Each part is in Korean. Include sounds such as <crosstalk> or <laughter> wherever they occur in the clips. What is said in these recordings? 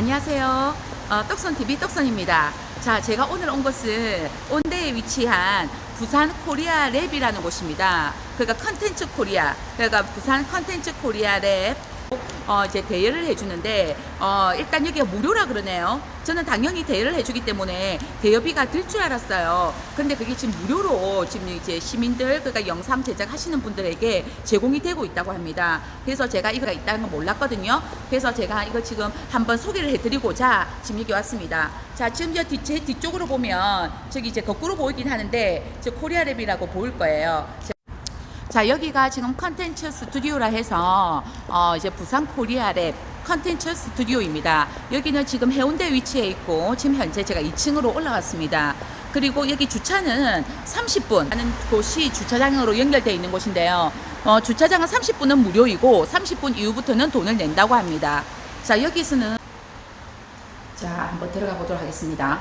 안녕하세요. 어, 떡선TV 떡선입니다. 자, 제가 오늘 온 곳은 온대에 위치한 부산 코리아 랩이라는 곳입니다. 그러니까 컨텐츠 코리아. 그러니까 부산 컨텐츠 코리아 랩. 어, 이제 대여를 해주는데, 어, 일단 여기가 무료라 그러네요. 저는 당연히 대여를 해주기 때문에 대여비가 들 줄 알았어요. 근데 그게 지금 무료로 지금 이제 시민들, 그러니까 영상 제작하시는 분들에게 제공이 되고 있다고 합니다. 그래서 제가 이거가 있다는 건 몰랐거든요. 그래서 제가 이거 지금 한번 소개를 해드리고자 지금 여기 왔습니다. 자, 지금 저 뒤, 제 뒤쪽으로 보면 저기 이제 거꾸로 보이긴 하는데, 저 코리아랩이라고 보일 거예요. 자 여기가 지금 컨텐츠 스튜디오라 해서 어 이제 부산 코리아랩 컨텐츠 스튜디오입니다. 여기는 지금 해운대 위치에 있고 지금 현재 제가 2층으로 올라왔습니다. 그리고 여기 주차는 30분 하는 곳이 주차장으로 연결되어 있는 곳인데요. 어, 주차장은 30분은 무료이고 30분 이후부터는 돈을 낸다고 합니다. 자 여기서는 자 한번 들어가 보도록 하겠습니다.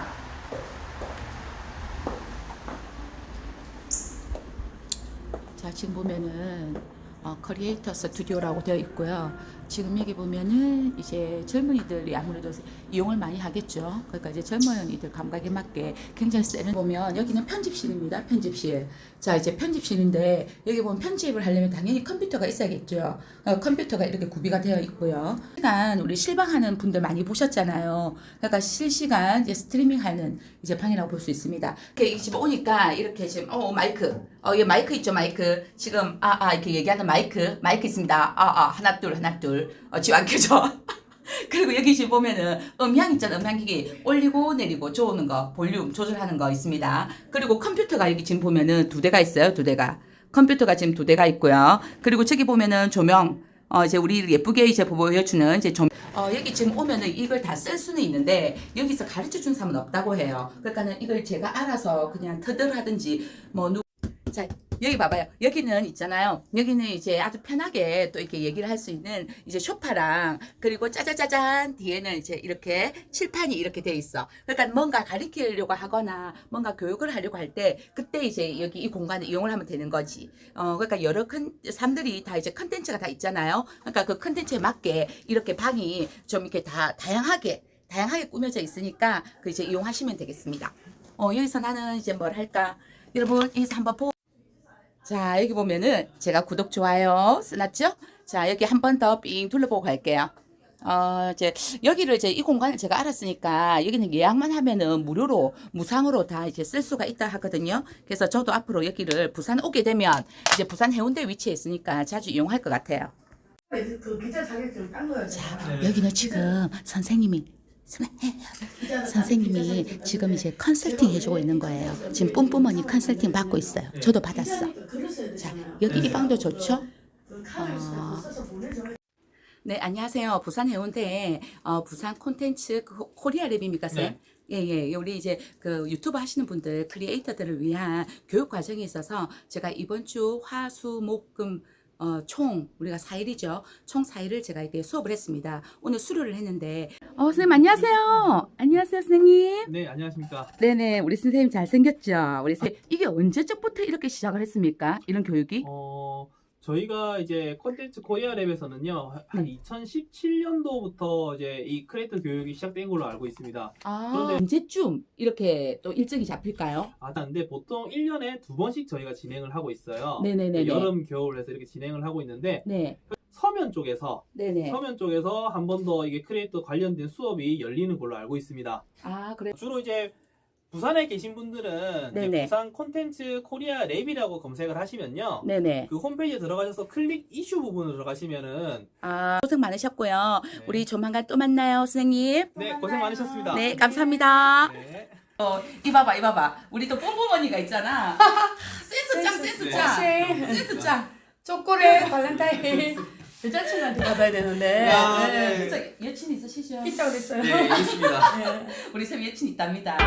자 지금 보면은 어, 크리에이터 스튜디오라고 되어 있고요. 지금 여기 보면은 이제 젊은이들이 아무래도 이용을 많이 하겠죠. 그러니까 이제 젊은이들 감각에 맞게 굉장히 세는 보면 여기는 편집실입니다. 편집실. 자 이제 편집실인데 여기 보면 편집을 하려면 당연히 컴퓨터가 있어야겠죠. 어, 컴퓨터가 이렇게 구비가 되어 있고요. 시간 우리 실방하는 분들 많이 보셨잖아요. 그러니까 실시간 이제 스트리밍하는 이제 방이라고 볼 수 있습니다. 이렇게 지금 오니까 이렇게 지금 어 마이크 어, 예, 마이크 있죠, 마이크. 지금, 아, 아, 이렇게 얘기하는 마이크, 마이크 있습니다. 아, 아, 하나, 둘, 하나, 둘. 어, 지금 안 켜져. <laughs> 그리고 여기 지금 보면은 음향 있잖아, 음향기기. 올리고 내리고 좋는 거, 볼륨 조절하는 거 있습니다. 그리고 컴퓨터가 여기 지금 보면은 두 대가 있어요, 두 대가. 컴퓨터가 지금 두 대가 있고요. 그리고 저기 보면은 조명, 어, 이제 우리 예쁘게 이제 보여주는 이제 좀, 어, 여기 지금 오면은 이걸 다 쓸 수는 있는데, 여기서 가르쳐 준 사람은 없다고 해요. 그러니까는 이걸 제가 알아서 그냥 터덜하든지, 뭐, 누, 자, 여기 봐봐요. 여기는 있잖아요. 여기는 이제 아주 편하게 또 이렇게 얘기를 할 수 있는 이제 소파랑 그리고 짜자자잔 뒤에는 이제 이렇게 칠판이 이렇게 돼 있어. 그러니까 뭔가 가리키려고 하거나 뭔가 교육을 하려고 할 때 그때 이제 여기 이 공간을 이용을 하면 되는 거지. 어, 그러니까 여러 큰 사람들이 다 이제 컨텐츠가 다 있잖아요. 그러니까 그 컨텐츠에 맞게 이렇게 방이 좀 이렇게 다 다양하게 다양하게 꾸며져 있으니까 그 이제 이용하시면 되겠습니다. 어, 여기서 나는 이제 뭘 할까? 여러분, 여기서 한번 보고 자, 여기 보면은 제가 구독, 좋아요 써놨죠? 자, 여기 한 번 더 삥 둘러보고 갈게요. 어, 이제, 여기를 이제 이 공간을 제가 알았으니까 여기는 예약만 하면은 무료로, 무상으로 다 이제 쓸 수가 있다 하거든요. 그래서 저도 앞으로 여기를 부산 오게 되면 이제 부산 해운대 위치에 있으니까 자주 이용할 것 같아요. 그 기자 자격증 딴 거야. 자, 여기는 지금 선생님이 선생님이 지금 이제 컨설팅 해주고 있는 거예요. 지금 뿜뿜언니 컨설팅 받고 있어요. 저도 받았어. 자, 여기 이 방도 좋죠? 보내줘. 네, 안녕하세요. 부산 해운대 어, 부산 콘텐츠 그 코리아 랩입니까, 쌤? 네. 예, 예. 우리 이제 그 유튜브 하시는 분들, 크리에이터들을 위한 교육 과정이 있어서 제가 이번 주 화, 수, 목, 금, 어, 총, 우리가 4일이죠. 총 4일을 제가 이렇게 수업을 했습니다. 오늘 수료를 했는데. 어, 선생님, 안녕하세요. 안녕하세요, 선생님. 네, 안녕하십니까. 네네, 우리 선생님 잘생겼죠? 우리 선생님, 이게 언제적부터 이렇게 시작을 했습니까? 이런 교육이? 어, 저희가 이제 콘텐츠 코리아 랩에서는요, 한 네. 2017년도부터 이제 이 크리에이터 교육이 시작된 걸로 알고 있습니다. 아, 그런데- 언제쯤 이렇게 또 일정이 잡힐까요? 아, 근데 보통 1년에 두 번씩 저희가 진행을 하고 있어요. 네네네. 여름, 겨울 해서 이렇게 진행을 하고 있는데, 네, 서면 쪽에서, 네네. 서면 쪽에서 한 번 더 이게 크리에이터 관련된 수업이 열리는 걸로 알고 있습니다. 아, 그래. 주로 이제 부산에 계신 분들은 이제 네네. 부산 콘텐츠 코리아 랩이라고 검색을 하시면요. 네네. 그 홈페이지에 들어가셔서 클릭 이슈 부분으로 들어가시면은 아, 고생 많으셨고요. 네. 우리 조만간 또 만나요, 선생님. 네 고생 많으셨습니다. 네, 감사합니다. 네. 어, 이봐봐, 이봐봐. 우리 또 뽕뽕 언니가 있잖아. <laughs> 센스 짱, 센스 네. 짱. 네. 센스 짱. 초콜릿 발렌타인 <laughs> 여자친구한테 받아야 되는데 아, 네. 네. 진짜 여친 있으시죠? 있다고 그랬어요. 네, 있습니다. 우리 쌤 여친 있답니다.